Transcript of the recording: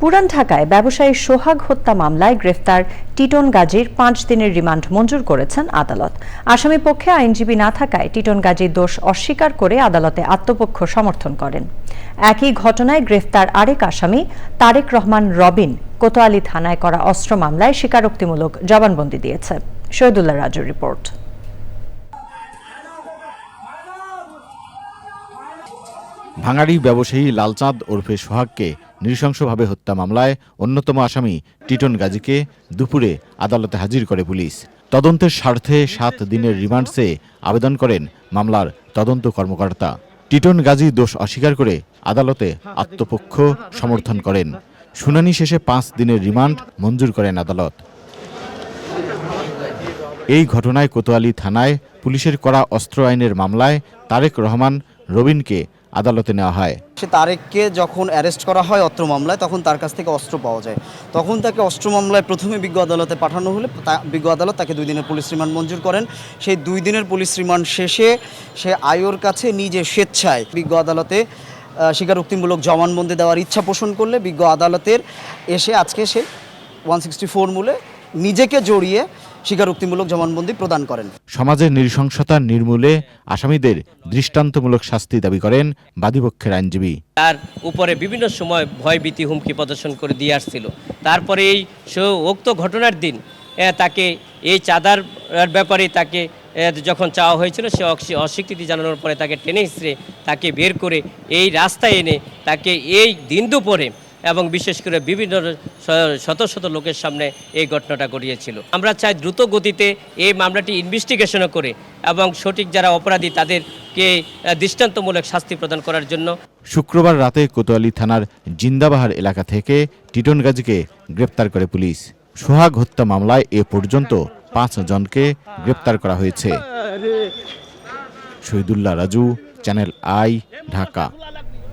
পুরান ঢাকায় ব্যবসায়ী সোহাগ হত্যা মামলায় গ্রেফতার টিটন গাজীর পাঁচ দিনের রিমান্ড মঞ্জুর করেছেন আদালত। আসামি পক্ষে আইনজীবী না থাকায় টিটন গাজীর দোষ অস্বীকার করে আদালতে আত্মপক্ষ সমর্থন করেন। একই ঘটনায় গ্রেফতার আরেক আসামি, তারেক রহমান রবিন, কোতোয়ালি থানায় করা অস্ত্র মামলায় স্বীকারোক্তিমূলক জবানবন্দি দিয়েছে। শহীদুল্লাহ রাজুর রিপোর্ট। ভাঙাড়ি ব্যবসায়ী লালচাঁদ ওরফে সোহাগকে নৃশংসভাবে হত্যা মামলায় অন্যতম আসামি টিটন গাজীকে দুপুরে আদালতে হাজির করে পুলিশ। তদন্তের স্বার্থে সাত দিনের রিমান্ড চেয়ে আবেদন করেন মামলার তদন্ত কর্মকর্তা। টিটন গাজী দোষ অস্বীকার করে আদালতে আত্মপক্ষ সমর্থন করেন। শুনানি শেষে পাঁচ দিনের রিমান্ড মঞ্জুর করেন আদালত। এই ঘটনায় কোতোয়ালি থানায় পুলিশের করা অস্ত্র আইনের মামলায় তারেক রহমান রবিনকে আদালতে নেওয়া হয়। সে তারেককে যখন অ্যারেস্ট করা হয় অস্ত্র মামলায়, তখন তার কাছ থেকে অস্ত্র পাওয়া যায়। তখন তাকে অস্ত্র মামলায় প্রথমে বিজ্ঞ আদালতে পাঠানো হলে বিজ্ঞ আদালত তাকে দুই দিনের পুলিশ রিমান্ড মঞ্জুর করেন। সেই দুই দিনের পুলিশ রিমান্ড শেষে সে আয়োর কাছে নিজে স্বেচ্ছায় বিজ্ঞ আদালতে স্বীকারোক্তিমূলক জবানবন্দি দেওয়ার ইচ্ছা পোষণ করলে বিজ্ঞ আদালতের এসে আজকে সে ওয়ান সিক্সটি ফোর মূলে নিজেকে জড়িয়ে স্বীকারোক্তিমূলক জবানবন্দি প্রদান করেন। সমাজের নৃশংসতা নির্মূলে আসামিদের দৃষ্টান্তমূলক শাস্তি দাবি করেন বাদীপক্ষের আইনজীবী। তার উপরে বিভিন্ন সময় ভয়ভীতি হুমকি প্রদর্শন করে দিয়ে আসছিল। তারপরে এই উক্ত ঘটনার দিন তাকে এই চাঁদার ব্যাপারে তাকে যখন চাওয়া হয়েছিল সে অস্বীকৃতি জানানোর পরে তাকে টেনে হিসড়ে তাকে বের করে এই রাস্তায় এনে তাকে এই দিন দুপুরে এবং বিশেষ করে বিভিন্ন শত শত লোকের সামনে এই ঘটনাটা ঘটিয়েছিল। আমরা চাই দ্রুত গতিতে এই মামলাটি ইনভেস্টিগেশনও করে এবং সঠিক যারা অপরাধী তাদেরকে দৃষ্টান্তমূলক শাস্তি প্রদান করার জন্য। শুক্রবার রাতে কোতোয়ালি থানার জিন্দাবাহার এলাকা থেকে টিটন গাজীকে গ্রেপ্তার করে পুলিশ। সোহাগ হত্যা মামলায় এ পর্যন্ত পাঁচ জনকে গ্রেপ্তার করা হয়েছে। Shahidullah Raju, channel I, Dhaka.